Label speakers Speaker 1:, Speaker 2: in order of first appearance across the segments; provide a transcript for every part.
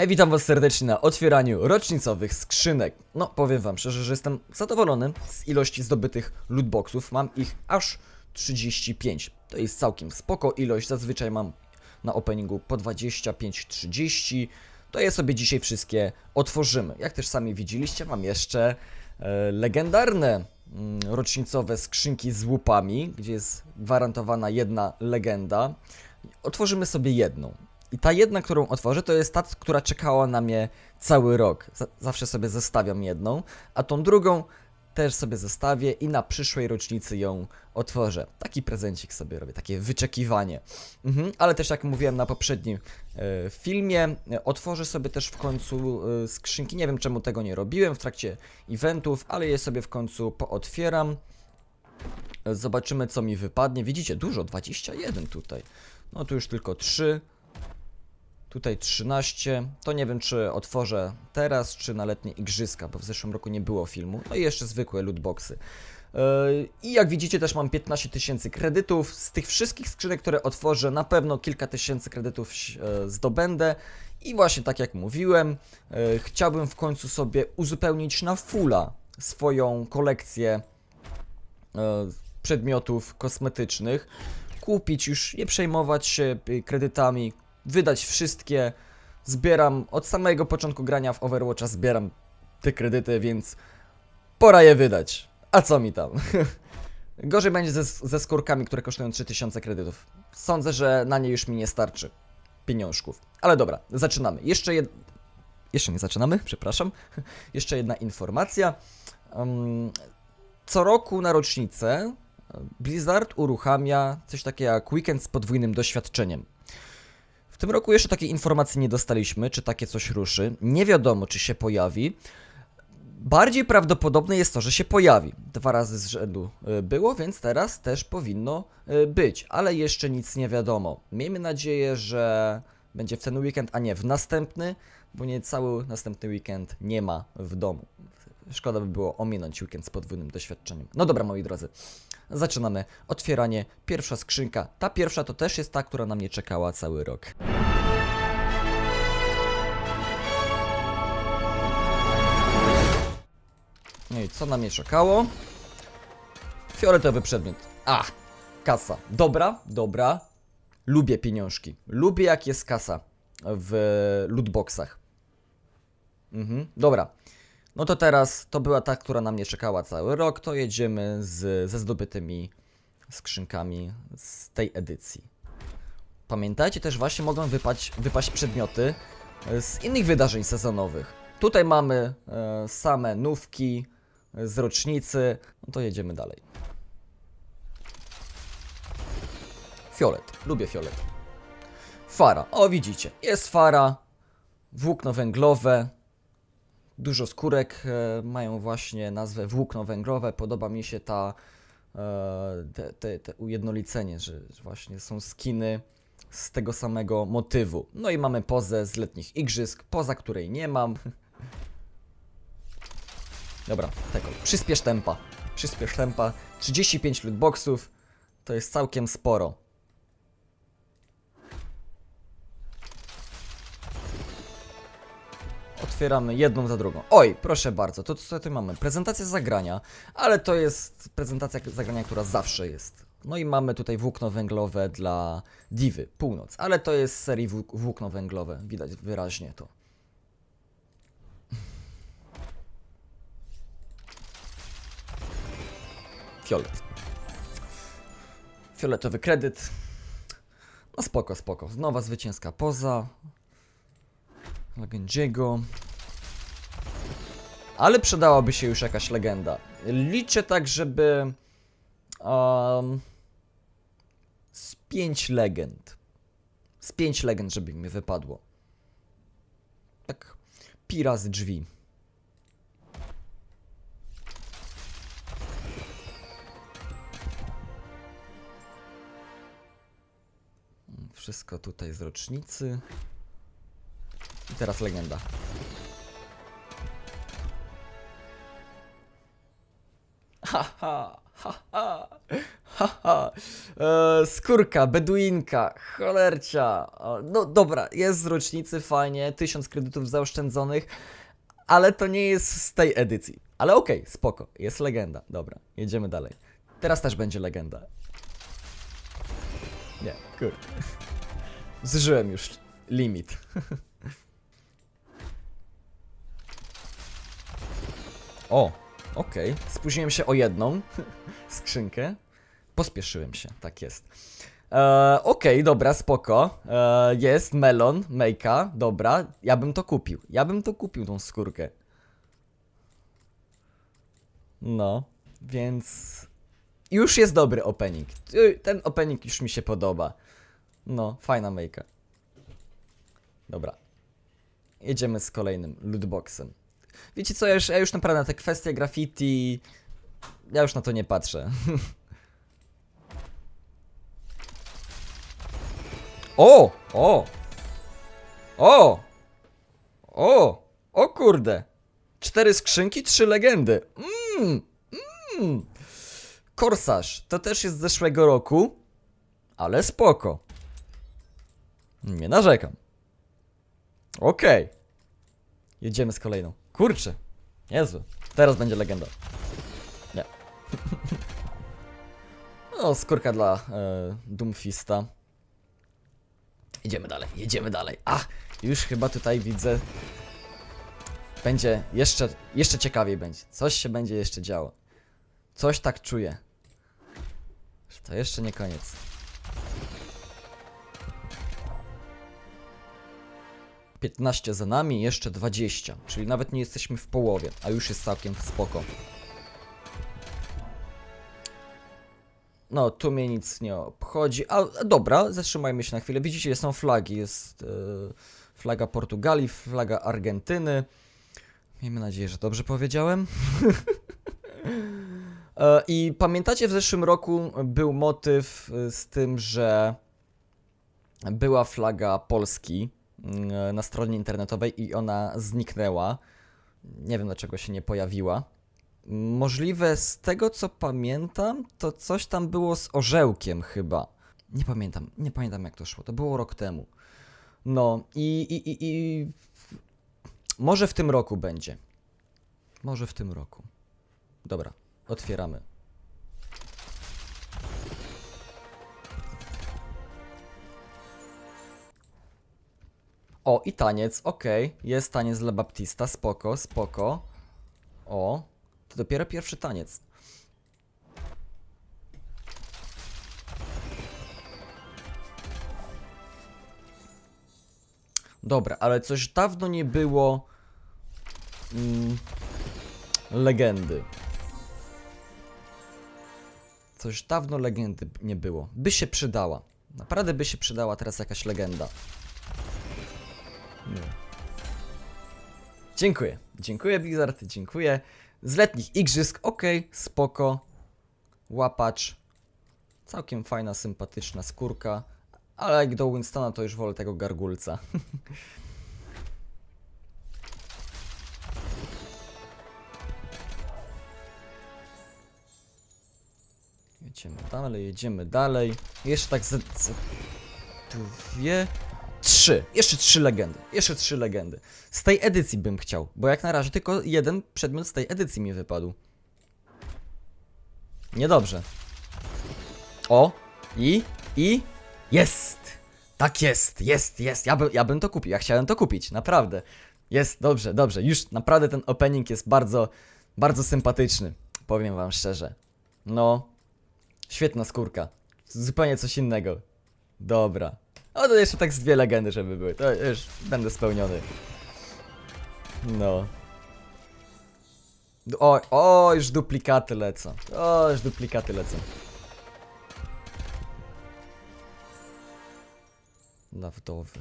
Speaker 1: Hej, witam was serdecznie na otwieraniu rocznicowych skrzynek. No, powiem wam szczerze, że jestem zadowolony z ilości zdobytych lootboxów. Mam ich aż 35. To jest całkiem spoko ilość. Zazwyczaj mam na openingu po 25-30. To je sobie dzisiaj wszystkie otworzymy. Jak też sami widzieliście, mam jeszcze e, legendarne mm, rocznicowe skrzynki z łupami, gdzie jest gwarantowana jedna legenda. Otworzymy sobie jedną. I ta jedna, którą otworzę, to jest ta, która czekała na mnie cały rok. Zawsze sobie zostawiam jedną, a tą drugą też sobie zostawię i na przyszłej rocznicy ją otworzę. Taki prezencik sobie robię, takie wyczekiwanie. Mhm, ale też jak mówiłem na poprzednim e, filmie, e, otworzę sobie też w końcu e, skrzynki. Nie wiem czemu tego nie robiłem w trakcie eventów, ale je sobie w końcu pootwieram. Zobaczymy co mi wypadnie. Widzicie, dużo, 21 tutaj. No tu już tylko 3. Tutaj 13. To nie wiem, czy otworzę teraz, czy na letnie igrzyska, bo w zeszłym roku nie było filmu. No i jeszcze zwykłe lootboxy. Yy, I jak widzicie, też mam 15 tysięcy kredytów. Z tych wszystkich skrzynek, które otworzę, na pewno kilka tysięcy kredytów e, zdobędę. I właśnie tak jak mówiłem, e, chciałbym w końcu sobie uzupełnić na fulla swoją kolekcję przedmiotów kosmetycznych. Kupić już, nie przejmować się kredytami, wydać wszystkie. Zbieram od samego początku grania w Overwatcha, zbieram te kredyty, więc pora je wydać. A co mi tam? Gorzej będzie ze, ze skórkami, które kosztują 3000 kredytów. Sądzę, że na nie już mi nie starczy pieniążków. Ale dobra, zaczynamy. Jeszcze jed... Jeszcze nie zaczynamy, przepraszam. Jeszcze jedna informacja. Um, co roku na rocznicę Blizzard uruchamia coś takiego jak weekend z podwójnym doświadczeniem. W tym roku jeszcze takiej informacji nie dostaliśmy, czy takie coś ruszy. Nie wiadomo, czy się pojawi. Bardziej prawdopodobne jest to, że się pojawi. Dwa razy z rzędu y, było, więc teraz też powinno y, być, ale jeszcze nic nie wiadomo. Miejmy nadzieję, że będzie w ten weekend, a nie w następny, bo nie cały następny weekend nie ma w domu. Szkoda by było ominąć weekend z podwójnym doświadczeniem. No dobra, moi drodzy, zaczynamy otwieranie. Pierwsza skrzynka. Ta pierwsza to też jest ta, która na mnie czekała cały rok. No i co na mnie czekało? Fioletowy przedmiot. A, kasa. Dobra, dobra. Lubię pieniążki. Lubię jak jest kasa w lootboxach. Mhm, dobra. No to teraz to była ta, która na mnie czekała cały rok. To jedziemy z, ze zdobytymi skrzynkami z tej edycji. Pamiętajcie też, właśnie mogą wypaść, wypaść przedmioty z innych wydarzeń sezonowych. Tutaj mamy e, same nówki z rocznicy. No to jedziemy dalej. Fiolet. Lubię fiolet. Fara. O, widzicie. Jest fara. Włókno węglowe. Dużo skórek e, mają właśnie nazwę włókno węglowe. Podoba mi się ta e, te, te, te ujednolicenie, że, właśnie są skiny z tego samego motywu. No i mamy pozę z letnich igrzysk, poza której nie mam. Dobra, tego. Przyspiesz tempa. Przyspiesz tempa. 35 lootboxów to jest całkiem sporo. Otwieramy jedną za drugą. Oj, proszę bardzo, to co tu mamy? Prezentacja zagrania, ale to jest prezentacja zagrania, która zawsze jest. No i mamy tutaj włókno węglowe dla Divy, północ, ale to jest z serii włó- włókno węglowe, widać wyraźnie to. Fiolet. Fioletowy kredyt. No spoko, spoko. Nowa zwycięska poza. Legendziego. Ale przydałaby się już jakaś legenda. Liczę tak, żeby. Um, z pięć legend. Z pięć legend, żeby mi wypadło. Tak. Pira z drzwi. Wszystko tutaj z rocznicy. I teraz legenda. Ha ha, ha ha. E, skórka, beduinka, cholercia. No dobra, jest z rocznicy, fajnie, tysiąc kredytów zaoszczędzonych, ale to nie jest z tej edycji. Ale okej, spoko, jest legenda. Dobra, jedziemy dalej. Teraz też będzie legenda. Nie, kurde. Zużyłem już limit. O, okej. Spóźniłem się o jedną skrzynkę. Pospieszyłem się, tak jest. E, okej, dobra, spoko. E, jest melon, mejka, dobra. Ja bym to kupił. Ja bym to kupił, tą skórkę. No, więc... Już jest dobry opening. Ten opening już mi się podoba. No, fajna mejka. Dobra. Jedziemy z kolejnym lootboxem. Wiecie co, ja już, ja już naprawdę na te kwestie graffiti... Ja już na to nie patrzę. o! O! O! O! O kurde! Cztery skrzynki, trzy legendy. Mmm! Mmm! Korsarz, to też jest z zeszłego roku, ale spoko. Nie narzekam. Okej. Jedziemy z kolejną. Kurczę. Jezu. Teraz będzie legenda. Nie. no, skórka dla e, Doomfista. Idziemy dalej, jedziemy dalej. A, już chyba tutaj widzę. Będzie jeszcze, jeszcze ciekawiej będzie. Coś się będzie jeszcze działo. Coś tak czuję. To jeszcze nie koniec. Piętnaście za nami, jeszcze 20, czyli nawet nie jesteśmy w połowie, a już jest całkiem spoko. No, tu mnie nic nie obchodzi. A, a dobra, zatrzymajmy się na chwilę. Widzicie, są flagi. Jest e, flaga Portugalii, flaga Argentyny. Miejmy nadzieję, że dobrze powiedziałem. E, I pamiętacie, w zeszłym roku był motyw e, z tym, że była flaga Polski na stronie internetowej i ona zniknęła. Nie wiem dlaczego się nie pojawiła. Możliwe z tego co pamiętam, to coś tam było z orzełkiem chyba. Nie pamiętam, nie pamiętam jak to szło. To było rok temu. No i, i, i, i może w tym roku będzie. Może w tym roku. Dobra, otwieramy. O, i taniec, okej. Jest taniec dla Baptista, spoko, spoko. O, to dopiero pierwszy taniec. Dobra, ale coś dawno nie było mm, legendy. Coś dawno legendy nie było. By się przydała. Naprawdę by się przydała teraz jakaś legenda. Dziękuję. Dziękuję Blizzard, dziękuję. Z letnich igrzysk, ok, spoko. Łapacz. Całkiem fajna, sympatyczna skórka. Ale jak do Winstona to już wolę tego gargulca. Jedziemy dalej, jedziemy dalej. Jeszcze tak z, z dwie, trzy. Jeszcze trzy legendy. Jeszcze trzy legendy. Z tej edycji bym chciał, bo jak na razie tylko jeden przedmiot z tej edycji mi wypadł. Niedobrze. O, i, i, jest! Tak jest, jest, jest. Ja, by, ja bym to kupił, ja chciałem to kupić, naprawdę. Jest, dobrze, dobrze. Już naprawdę ten opening jest bardzo, bardzo sympatyczny. Powiem wam szczerze. No, świetna skórka. Zupełnie coś innego. Dobra. O, to jeszcze tak z dwie legendy, żeby były. To już będę spełniony. No. O, o, już duplikaty lecą. O, już duplikaty lecą. Dla wdowy.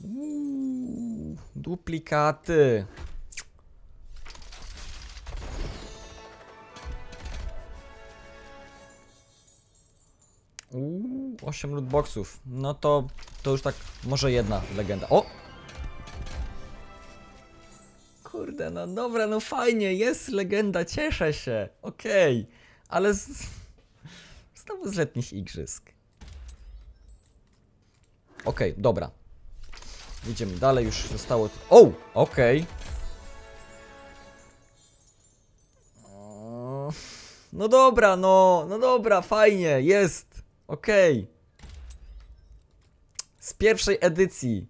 Speaker 1: Uuu, duplikaty. 8 lootboxów. No to, to już tak, może jedna legenda. O! Kurde, no dobra, no fajnie, jest legenda, cieszę się, okej, ale z... znowu z letnich igrzysk. Okej, dobra. Idziemy dalej, już zostało... O, okej. O, No dobra, no, no dobra, fajnie, jest, okej. Z pierwszej edycji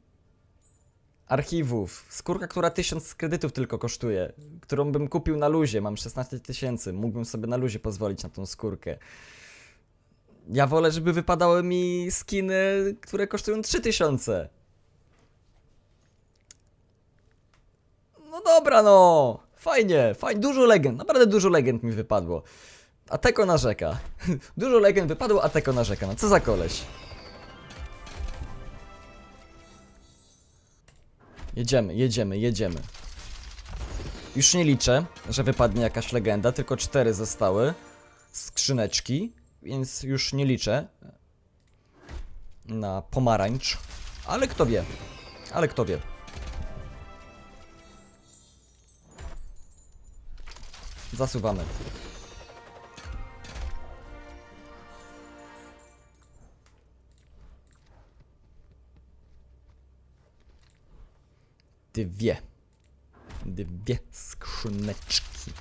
Speaker 1: archiwów. Skórka, która 1000 kredytów tylko kosztuje, którą bym kupił na luzie. Mam 16 tysięcy, mógłbym sobie na luzie pozwolić na tą skórkę. Ja wolę, żeby wypadały mi skiny, które kosztują 3000. No dobra, no. Fajnie, fajnie. Dużo legend, naprawdę dużo legend mi wypadło. A Teko narzeka. Dużo legend wypadło, a Teko narzeka. No co za koleś. Jedziemy, jedziemy, jedziemy. Już nie liczę, że wypadnie jakaś legenda, tylko cztery zostały skrzyneczki, więc już nie liczę na pomarańcz. Ale kto wie? Ale kto wie? Zasuwamy. Dwie. Dwie skrzyneczki.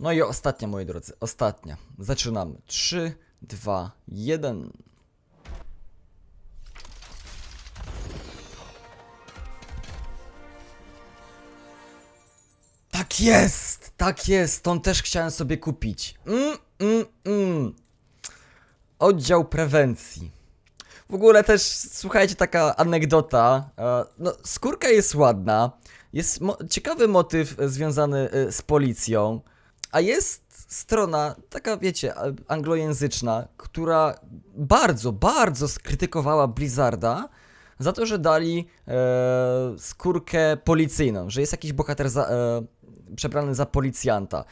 Speaker 1: No i ostatnia, moi drodzy, ostatnia. Zaczynamy. Trzy, dwa, jeden. Tak jest! Tak jest! Tą też chciałem sobie kupić. Mm, mm, mm. Oddział prewencji. W ogóle też, słuchajcie, taka anegdota. e, No, skórka jest ładna. Jest mo ciekawy motyw e, związany e, z policją. A jest strona, taka wiecie, anglojęzyczna, która bardzo, bardzo skrytykowała Blizzarda za to, że dali e, skórkę policyjną, że jest jakiś bohater za, e, przebrany za policjanta.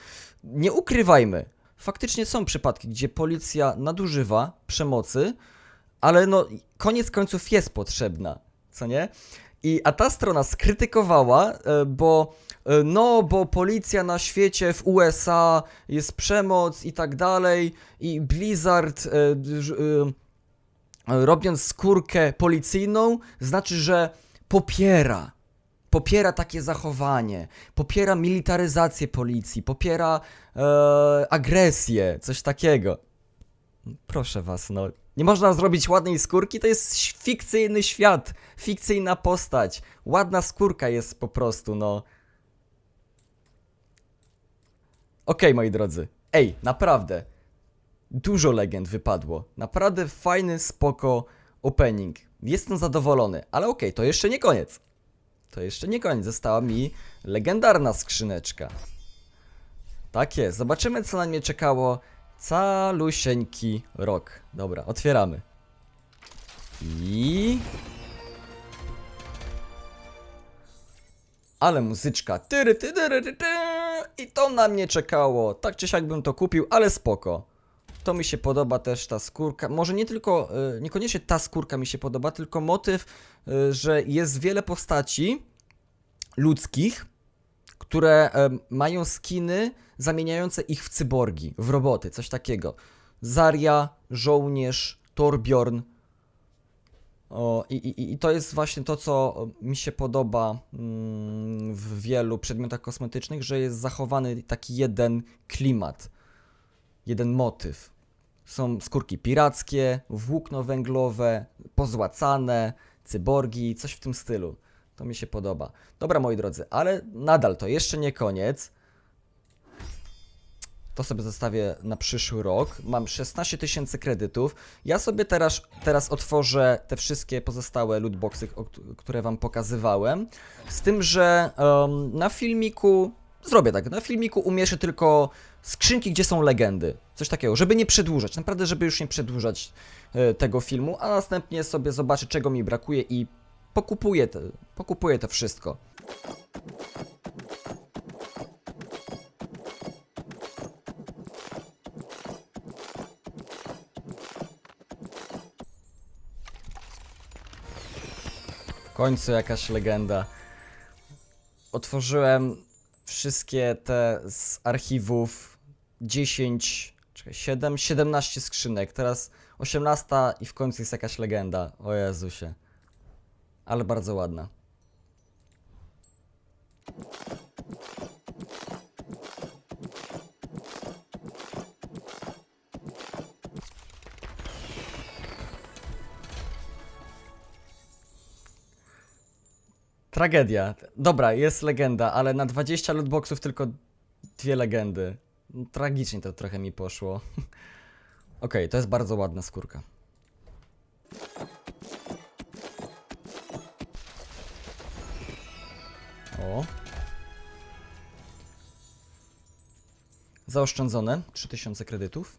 Speaker 1: Nie ukrywajmy, faktycznie są przypadki, gdzie policja nadużywa przemocy, ale no koniec końców jest potrzebna, co nie? I a ta strona skrytykowała, e, bo e, no, bo policja na świecie w USA jest przemoc i tak dalej i Blizzard e, robiąc skórkę policyjną znaczy, że popiera popiera takie zachowanie, popiera militaryzację policji, popiera agresję, coś takiego. Proszę was, no. Nie można zrobić ładnej skórki, to jest fikcyjny świat, fikcyjna postać. Ładna skórka jest po prostu, no. Okej, moi drodzy. Ej, naprawdę. Dużo legend wypadło. Naprawdę fajny, spoko opening. Jestem zadowolony, ale okej, to jeszcze nie koniec. To jeszcze nie koniec. Została mi legendarna skrzyneczka. Tak jest. Zobaczymy, co na mnie czekało calusieńki rok. Dobra, otwieramy. I... Ale muzyczka. Tyry, ty, tyry, ty, ty. I to na mnie czekało. Tak czy siak bym to kupił, ale spoko. To mi się podoba też ta skórka. Może nie tylko, y, niekoniecznie ta skórka mi się podoba, tylko motyw, y, że jest wiele postaci ludzkich, które em, mają skiny zamieniające ich w cyborgi, w roboty, coś takiego. Zarya, żołnierz, Torbjorn. O, i, i, I to jest właśnie to, co mi się podoba mm, w wielu przedmiotach kosmetycznych, że jest zachowany taki jeden klimat, jeden motyw. Są skórki pirackie, włókno węglowe, pozłacane, cyborgi, coś w tym stylu. To mi się podoba. Dobra, moi drodzy, ale nadal to jeszcze nie koniec. To sobie zostawię na przyszły rok. Mam 16 tysięcy kredytów. Ja sobie teraz, teraz otworzę te wszystkie pozostałe lootboxy, które wam pokazywałem. Z tym, że em, na filmiku zrobię tak. Na filmiku umieszę tylko skrzynki, gdzie są legendy. Coś takiego, żeby nie przedłużać. Naprawdę, żeby już nie przedłużać e, tego filmu, a następnie sobie zobaczę, czego mi brakuje i pokupuję, te, pokupuję to wszystko. Końcu jakaś legenda. Otworzyłem wszystkie te z archiwów 10, czekaj, 7, 17 skrzynek. Teraz 18 i w końcu jest jakaś legenda. O Jezusie. Ale bardzo ładna. Tragedia. Dobra, jest legenda, ale na 20 lootboxów tylko dwie legendy. Tragicznie to trochę mi poszło. Okej, to jest bardzo ładna skórka. O. Zaoszczędzone 3000 kredytów.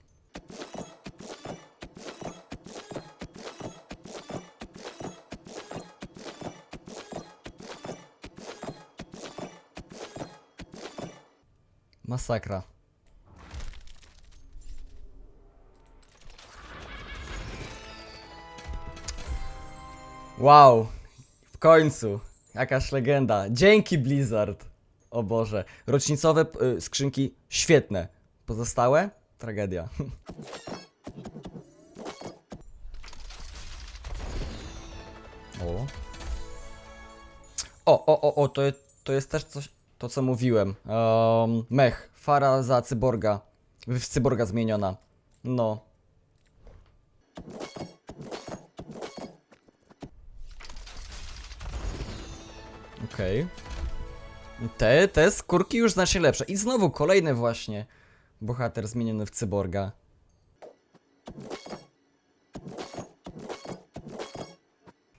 Speaker 1: Masakra. Wow, w końcu. Jakaś legenda. Dzięki Blizzard. O Boże. Rocznicowe y, skrzynki świetne. Pozostałe? Tragedia. O. O, o, o, o, to, to jest też coś, to co mówiłem. Um, mech, fara za cyborga. W cyborga zmieniona. No. Okej. Te, te skórki już znacznie lepsze. I znowu kolejny właśnie bohater zmieniony w cyborga.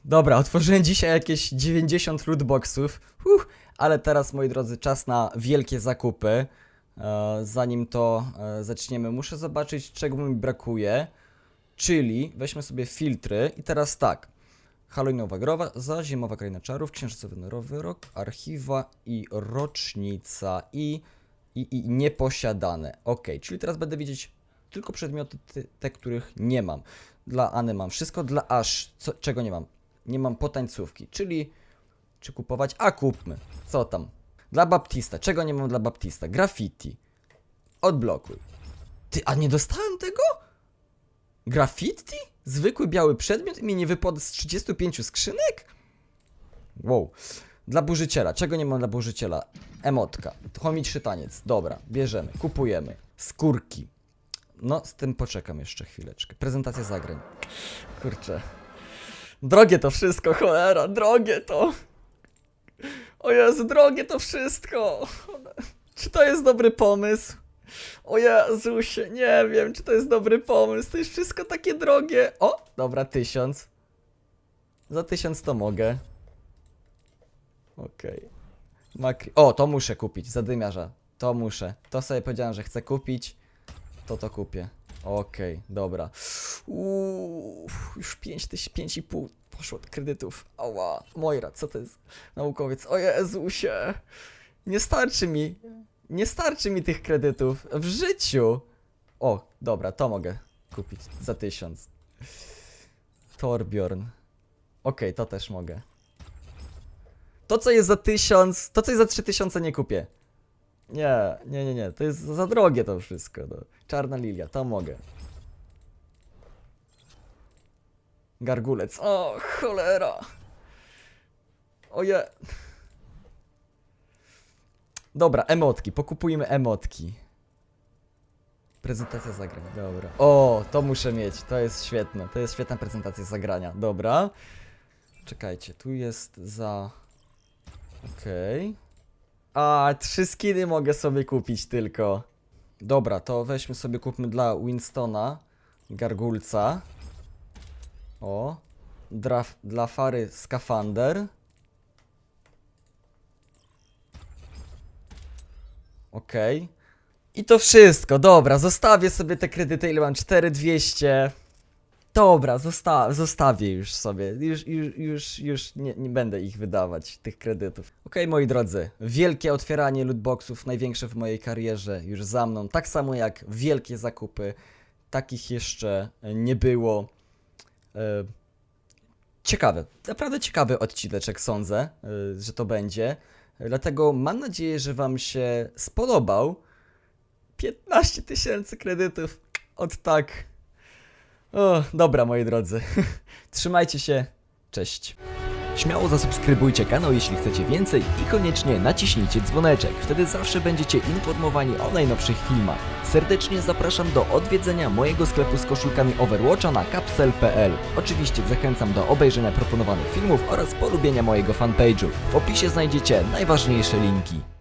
Speaker 1: Dobra, otworzyłem dzisiaj jakieś 90 lootboxów, uh, ale teraz, moi drodzy, czas na wielkie zakupy. E, zanim to e, zaczniemy, muszę zobaczyć, czego mi brakuje. Czyli weźmy sobie filtry i teraz tak. Halloweenowa growa, za zimowa kraina czarów, księżycowy nowy rok, archiwa i rocznica i, i, i nieposiadane. Ok, czyli teraz będę widzieć tylko przedmioty te, te, których nie mam. Dla Any mam wszystko, dla co, czego nie mam? Nie mam potańcówki, czyli czy kupować? A kupmy. Co tam? Dla Baptista, czego nie mam dla Baptista? Graffiti. Odblokuj. Ty, a nie dostałem tego? Graffiti? Zwykły biały przedmiot i mi nie wypadł z 35 skrzynek? Wow. Dla burzyciela. Czego nie mam dla burzyciela? Emotka. Chomiczny taniec. Dobra, bierzemy. Kupujemy. Skórki. No, z tym poczekam jeszcze chwileczkę. Prezentacja zagrań. Kurczę. Drogie to wszystko, cholera. Drogie to. O Jezu, drogie to wszystko. Czy to jest dobry pomysł? O Jezusie, nie wiem, czy to jest dobry pomysł. To jest wszystko takie drogie. O, dobra, tysiąc. Za tysiąc to mogę. Okej. Makri... O, to muszę kupić, zadymiarza. To muszę. To sobie powiedziałem, że chcę kupić. To to kupię. Okej, dobra. Uuu, już 5 tyś- 5,5 poszło od kredytów. Ała, Moira, co to jest? Naukowiec. O Jezusie. Nie starczy mi. Nie starczy mi tych kredytów w życiu. O, dobra, to mogę kupić za tysiąc. Torbjorn. Okej, to też mogę. To, co jest za tysiąc, to, co jest za trzy tysiące, nie kupię. Nie, nie, nie, nie, to jest za drogie to wszystko. No. Czarna lilia, to mogę. Gargulec, o cholera. Oje. Dobra, emotki, pokupujmy emotki. Prezentacja zagrań, dobra. O, to muszę mieć, to jest świetne, to jest świetna prezentacja zagrania, dobra. Czekajcie, tu jest za... Okej. A, trzy skiny mogę sobie kupić tylko. Dobra, to weźmy sobie, kupmy dla Winstona Gargulca. O. Dla, dla Fary Skafander. Okej. I to wszystko, dobra, zostawię sobie te kredyty, ile mam? 4200. Dobra, zosta zostawię już sobie. Już, już, już, już nie, nie będę ich wydawać, tych kredytów. Okej, moi drodzy, wielkie otwieranie lootboxów, największe w mojej karierze, już za mną. Tak samo jak wielkie zakupy. Takich jeszcze e, nie było. E, ciekawy, naprawdę ciekawy odcineczek sądzę, y, że to będzie. Dlatego mam nadzieję, że Wam się spodobał. 15 tysięcy kredytów od tak. O, dobra, moi drodzy. Trzymajcie się. Cześć. Śmiało zasubskrybujcie kanał, jeśli chcecie więcej i koniecznie naciśnijcie dzwoneczek. Wtedy zawsze będziecie informowani o najnowszych filmach. Serdecznie zapraszam do odwiedzenia mojego sklepu z koszulkami Overwatcha na capsel.pl. Oczywiście zachęcam do obejrzenia proponowanych filmów oraz polubienia mojego fanpage'u. W opisie znajdziecie najważniejsze linki.